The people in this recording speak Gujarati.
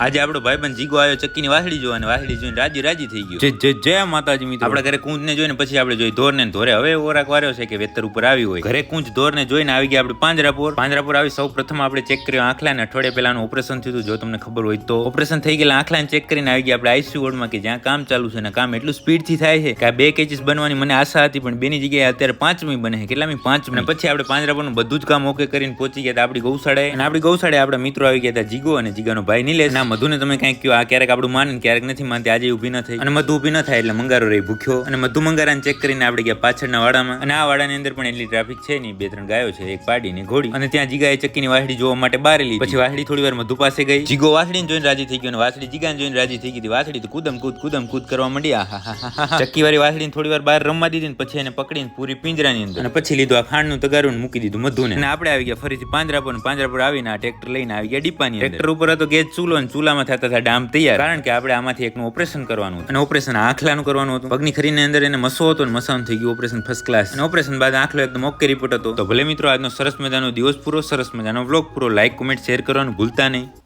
આજે આપણો ભાઈબંધ જીગો આવ્યો ચક્કીની વાસળી જોવા અને વાસળી જોઈને રાજી રાજી થઈ ગયો. જય જય માતાજી મિત્રો. આપણે ઘરે કુંજને જોઈને પછી આપણે જોઈ ધોરને ધોરે. હવે ઓરાક વાર્યો છે કે વેતર ઉપર આવી હોય. ઘરે કુંજ ધોરને જોઈને આવી ગયા આપણે પાંજરાપોર. પાંજરાપોર આવી સૌ પ્રથમ આપણે ચેક કર્યો આંખલા ને અઠવાડિયા પહેલાનું ઓપરેશન થયું હતું. જો તમને ખબર હોય તો ઓપરેશન થઈ ગયેલા આંખલાને ચેક કરીને આવી ગયા આપણે આઈસીયુ વોર્ડમાં કે જ્યાં કામ ચાલુ છે ને કામ એટલું સ્પીડથી થાય છે કે આ બે કેચીસ બનવાની મને આશા હતી પણ બેની જગ્યાએ અત્યારે પાંચમી બને છે. કેટલામી? પાંચમી. પછી આપણે પાંજરાપુરનું બધું જ કામ ઓકે કરીને પહોંચી ગયા હતા આપણી ગૌશાળાએ. અને આપણી ગૌશાળાએ આપણા મિત્રો આવી ગયા હતા જીગો અને જીગાનો ભાઈ નિલેશ. ના મધુને તમે કંઈક કહ્યું આ ક્યારેક આપણું માને ક્યારેક નથી માનતી, આજે ઊભી ન થઈ. અને મધુ ઊભી ન થાય એટલે મંગારો રહી ભૂખ્યો. અને મધુ મંગારાને ચેક કરીને આપણે ગયા પાછળના વાડામાં. અને આ વાડાની અંદર પણ એટલી ટ્રાફિક છે નહીં બે ત્રણ ગાયો છે, એક પાડી ને ઘોડી. અને ત્યાં જીગાએ ચક્કીની વાસડી જોવા માટે બારેલી પછી વાસડી થોડી વાર મધુ પાસે ગઈ. જીગો વાસડીને જોઈને રાજી થઈ ગયો અને વાસડી જીગાને જોઈને રાજી થઈ ગઈ વાસડી તો કુદમ કૂદ કુદમ કૂદ કરવા માંડી. આ ચક્કી વાળી વાસડીને થોડી વાર બહાર રમવા દીધી ને પછી એને પકડીને પૂરી પિંજરાની અંદર. અને પછી લીધું આ ખાંડનું તગારું મૂકી દીધું મધુને. અને આપણે આવી ગયા ફરીથી પાંજરા પર પાંજરા પર આવીને આ ટ્રેક્ટર લઈને આવી ગયા ડીપાની ટ્રેક્ટર ઉપર હતો ગેસ ચૂલો ચૂલામાં થતા હતા ડામ તૈયાર. કારણ કે આપણે આમાંથી એકનું ઓપરેશન કરવાનું અને ઓપરેશન આંખલાનું કરવાનું હતું. પગની ખરીની અંદર એને મસો હતો અને મસાનું થઈ ગયું ઓપરેશન ફર્સ્ટ ક્લાસ અને ઓપરેશન બાદ આંખલો એકદમ ઓકે રિપોર્ટ હતો. તો ભલે મિત્રો આજનો સરસ મજાનો દિવસ પૂરો, સરસ મજાનો વ્લોગ પૂરો લાઈક કોમેન્ટ શેર કરવાનું ભૂલતા નહીં.